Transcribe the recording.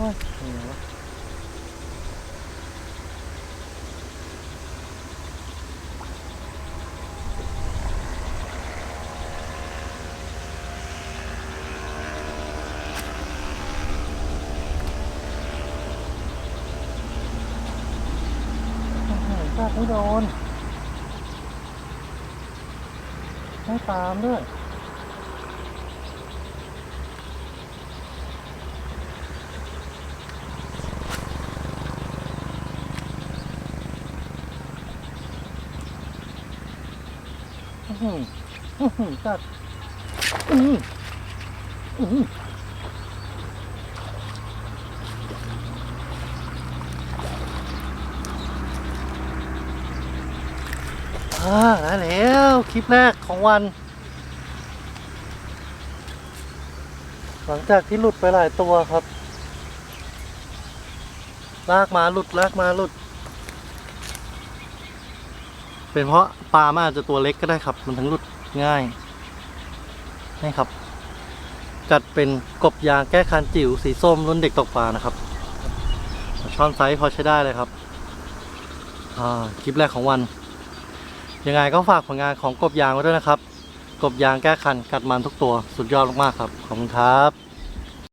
อ้ยยังไพไม่โดนไม่ตามด้วย อื้อหืออื้อหือจัดอื้อหืออื้อหืออ่าแล้วคลิปแรกของวัน หลังจากที่หลุดไปหลายตัวครับ ลากมาหลุดลากมาหลุด เป็นเพราะปลามันอาจจะตัวเล็กก็ได้ครับ มันถึงหลุดง่ายนี่ครับกัดเป็นกบยางแก้คันจิ๋วสีส้มรุ่นเด็กตกปลานะครับช้อนไซส์พอใช้ได้เลยครับอ่าคลิปแรกของวัน ยังไงก็ฝากผลงานของกบยางไว้ด้วยนะครับ กบยางแก้คันกัดมันทุกตัวสุดยอดมากๆครับ ขอบคุณครับ